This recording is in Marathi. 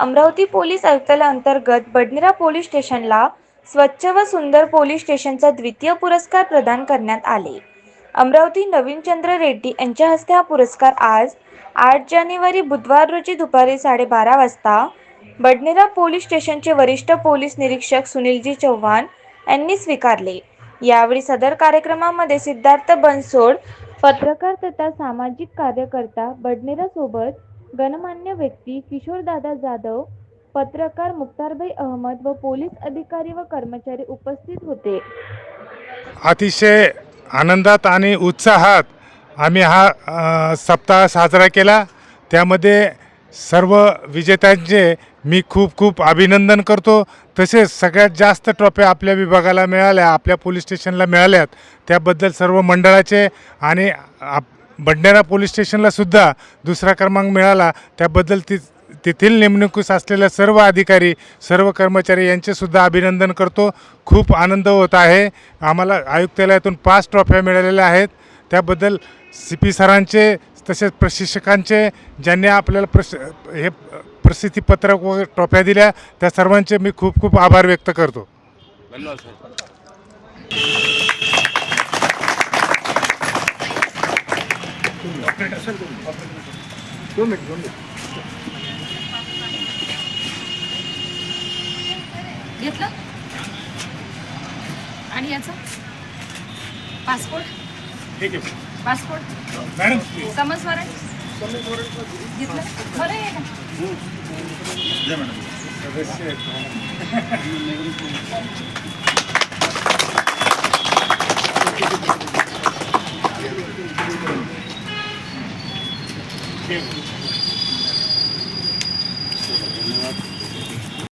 अमरावती पोलीस आयुक्तालयाअंतर्गत बडनेरा पोलीस स्टेशनला स्वच्छ व सुंदर पोलीस स्टेशनचा द्वितीय पुरस्कार प्रदान करण्यात आले. अमरावती नवीनचंद्र रेड्डी यांच्या हस्ते हा पुरस्कार आज आठ जानेवारी बुधवार रोजी दुपारी साडेबारा वाजता बडनेरा पोलीस स्टेशनचे वरिष्ठ पोलीस निरीक्षक सुनीलजी चव्हाण यांनी स्वीकारले. यावेळी सदर कार्यक्रमामध्ये सिद्धार्थ बनसोड पत्रकार तथा सामाजिक कार्यकर्ता बडनेरा सोबत गणमान्य व्यक्ती किशोरदादा जाधव पत्रकार मुक्तारभाई अहमद व पोलीस अधिकारी व कर्मचारी उपस्थित होते. अतिशय आनंदात आणि उत्साहात आम्ही हा सप्ताह साजरा केला. त्यामध्ये सर्व विजेत्यांचे मी खूप खूप अभिनंदन करतो. तसेच सगळ्यात जास्त ट्रॉफ्या आपल्या विभागाला मिळाल्या आपल्या पोलीस स्टेशनला मिळाल्यात. त्याबद्दल सर्व मंडळाचे आणि आप बडनेरा पोलीस स्टेशनलासुद्धा दुसरा क्रमांक मिळाला. त्याबद्दल ती तेथील नेमणुकीस असलेल्या सर्व अधिकारी सर्व कर्मचारी यांचेसुद्धा अभिनंदन करतो. खूप आनंद होत आहे. आम्हाला आयुक्तालयातून पाच ट्रॉफ्या मिळालेल्या आहेत. त्याबद्दल सी पी सरांचे तसेच प्रशिक्षकांचे ज्यांनी आपल्याला प्रश हे प्रसिद्धीपत्रक व ट्रॉफ्या दिल्या त्या सर्वांचे मी खूप खूप आभार व्यक्त करतो. धन्यवाद सर घेतलं? आणि याचं? पासपोर्ट ठीक आहे. पासपोर्ट मॅडम समज वरण घेतलं? बरं आहे का?